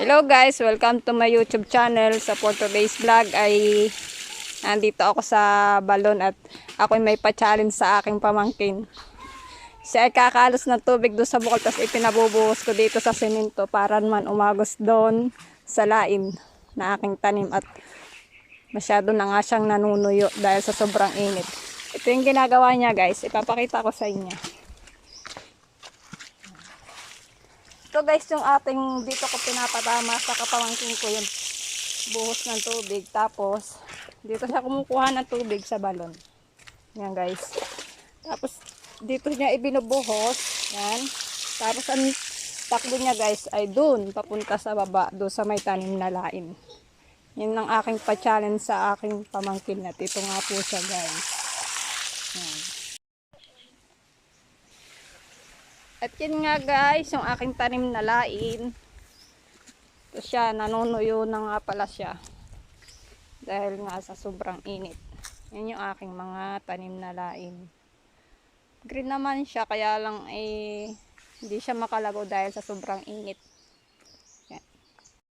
Hello guys, welcome to my YouTube channel. Sa for today's vlog ay nandito ako sa balon at ako may pa-challenge sa aking pamangkin. Siya ay kakalos ng tubig doon sa bukol tapos ipinabubuhos ko dito sa semento para naman umagos doon sa laim na aking tanim at masyado na nga siyang nanunuyo dahil sa sobrang init. Ito yung ginagawa niya guys, ipapakita ko sa inyo. Ito guys, yung ating dito ko pinapatama sa kapamangkin ko yung buhos ng tubig. Tapos, dito siya kumukuha ng tubig sa balon. Yan guys. Tapos, dito niya ibinubuhos. Yan. Tapos, ang takbo niya guys ay dun, papunta sa baba, doon sa may tanim na laim. Yan ang aking pa-challenge sa aking pamangkin at ito nga po siya guys. Yan. At yun nga guys, yung aking tanim na lain. Ito siya, nanunuyo na nga pala siya. Dahil nga sa sobrang init. Yan yung aking mga tanim na lain. Green naman siya, kaya lang eh, hindi siya makalago dahil sa sobrang init.